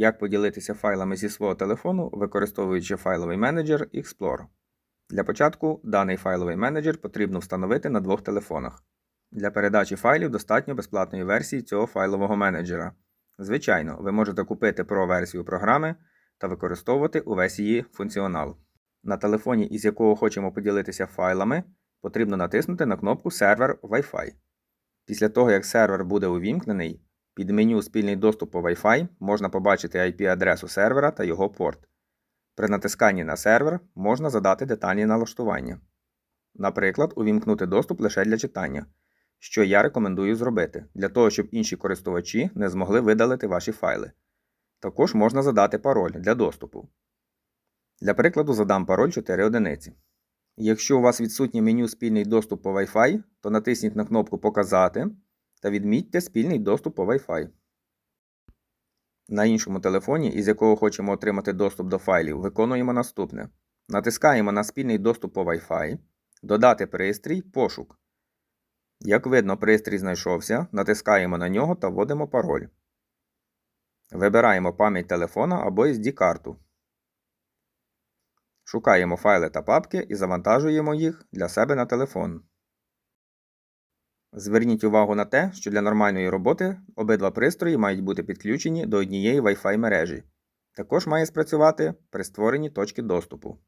Як поділитися файлами зі свого телефону, використовуючи файловий менеджер Explorer. Для початку даний файловий менеджер потрібно встановити на двох телефонах. Для передачі файлів достатньо безплатної версії цього файлового менеджера. Звичайно, ви можете купити Pro-версію програми та використовувати увесь її функціонал. На телефоні, із якого хочемо поділитися файлами, потрібно натиснути на кнопку Сервер Wi-Fi. Після того, як сервер буде увімкнений, під меню Спільний доступ по Wi-Fi можна побачити IP-адресу сервера та його порт. При натисканні на сервер можна задати детальні налаштування. Наприклад, увімкнути доступ лише для читання, що я рекомендую зробити, для того, щоб інші користувачі не змогли видалити ваші файли. Також можна задати пароль для доступу. Для прикладу задам пароль 4 одиниці. Якщо у вас відсутнє меню Спільний доступ по Wi-Fi, то натисніть на кнопку Показати та відмітьте спільний доступ по Wi-Fi. На іншому телефоні, із якого хочемо отримати доступ до файлів, виконуємо наступне: натискаємо на спільний доступ по Wi-Fi, додати пристрій, пошук. Як видно, пристрій знайшовся, натискаємо на нього та вводимо пароль. Вибираємо пам'ять телефона або SD-карту. Шукаємо файли та папки і завантажуємо їх для себе на телефон. Зверніть увагу на те, що для нормальної роботи обидва пристрої мають бути підключені до однієї Wi-Fi мережі. Також має спрацювати при створенні точки доступу.